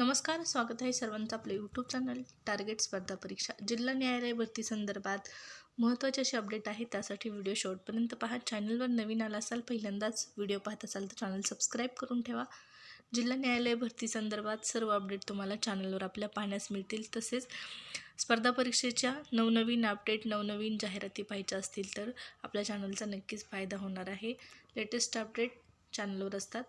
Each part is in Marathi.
नमस्कार स्वागत आहे सर्वांचं आपलं यूट्यूब चॅनल टार्गेट स्पर्धा परीक्षा. जिल्हा न्यायालय भरती संदर्भात महत्त्वाचे असे अपडेट आहे त्यासाठी व्हिडिओ शेवटपर्यंत पहा. चॅनलवर नवीन आला असाल पहिल्यांदाच व्हिडिओ पाहत असाल तर चॅनल सबस्क्राईब करून ठेवा. जिल्हा न्यायालय भरती संदर्भात सर्व अपडेट तुम्हाला चॅनलवर आपल्या पाहण्यास मिळतील. तसेच स्पर्धा परीक्षेच्या नवनवीन अपडेट नवनवीन जाहिराती पाहायच्या असतील तर आपल्या चॅनलचा नक्कीच फायदा होणार आहे. लेटेस्ट अपडेट चॅनलवर असतात.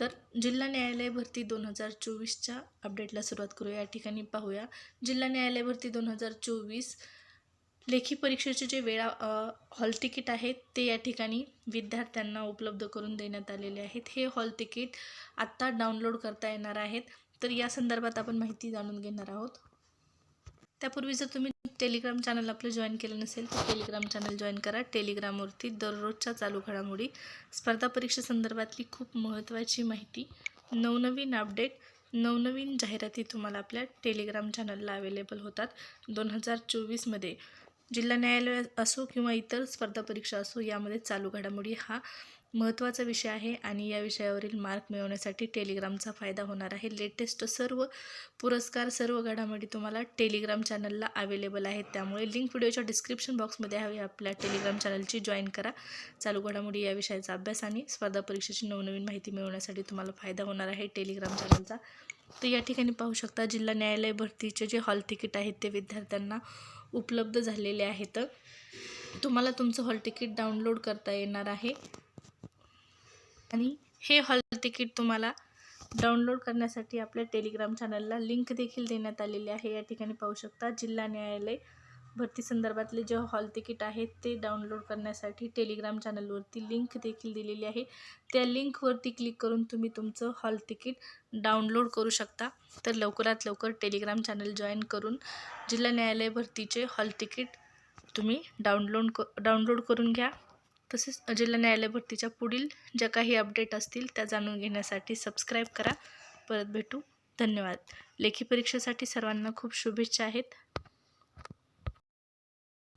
तर जिल्हा न्यायालय भरती दोन हजार चोवीसच्या अपडेटला सुरुवात करूया. या ठिकाणी पाहूया. जिल्हा न्यायालय भरती दोन हजार चोवीस लेखी परीक्षेचे जे वेळा हॉल तिकीट आहेत ते या ठिकाणी विद्यार्थ्यांना उपलब्ध करून देण्यात आलेले आहेत. हे हॉल तिकीट आत्ता डाउनलोड करता येणार आहेत. तर या संदर्भात आपण माहिती जाणून घेणार आहोत. त्यापूर्वी जर तुम्ही टेलिग्राम चॅनल आपलं जॉईन केलं नसेल तर टेलिग्राम चॅनल जॉईन करा. टेलिग्रामवरती दररोजच्या चालू घडामोडी स्पर्धा परीक्षेसंदर्भातली खूप महत्त्वाची माहिती नवनवीन अपडेट नवनवीन जाहिराती तुम्हाला आपल्या टेलिग्राम चॅनलला अवेलेबल होतात. दोन हजार चोवीसमध्ये जिल्हा न्यायालय असो किंवा इतर स्पर्धा परीक्षा असो यामध्ये चालू घडामोडी हा महत्त्वाचा विषय आहे आणि या विषयावरील मार्क मिळवण्यासाठी टेलिग्रामचा फायदा होणार आहे. लेटेस्ट सर्व पुरस्कार सर्व घडामोडी तुम्हाला टेलिग्राम चॅनलला अवेलेबल आहेत. त्यामुळे लिंक व्हिडिओच्या डिस्क्रिप्शन बॉक्समध्ये हवी आपल्या टेलिग्राम चॅनलची जॉईन करा. चालू घडामोडी या विषयाचा अभ्यास आणि स्पर्धा परीक्षेची नवनवीन माहिती मिळवण्यासाठी तुम्हाला फायदा होणार आहे टेलिग्राम चॅनलचा. तर या ठिकाणी पाहू शकता जिल्हा न्यायालय भरतीचे जे हॉल तिकीट आहेत ते विद्यार्थ्यांना उपलब्ध झालेले आहेत. तुम्हाला तुमचं हॉल तिकीट डाउनलोड करता येणार आहे. आणि हे हॉल तिकीट तुम्हाला डाउनलोड करण्यासाठी आपल्या टेलिग्राम चॅनलला लिंक देखील देण्यात आलेली आहे. या ठिकाणी पाहू शकता जिल्हा न्यायालय भरती संदर्भातले जे हॉल तिकीट आहेत ते डाउनलोड करण्यासाठी टेलिग्राम चॅनलवरती लिंक देखील दिलेली आहे. त्या लिंकवरती क्लिक करून तुम्ही तुमचं हॉल तिकीट डाउनलोड करू शकता. तर लवकरात लवकर टेलिग्राम चॅनल जॉईन करून जिल्हा न्यायालय भरतीचे हॉल तिकीट तुम्ही डाउनलोड क डाउनलोड करून घ्या. तसेच जिल्हा न्यायालय भरतीच्या पुढील ज्या काही अपडेट असतील त्या जाणून घेण्यासाठी सबस्क्राईब करा. परत भेटू. धन्यवाद. लेखी परीक्षेसाठी सर्वांना खूप शुभेच्छा आहेत.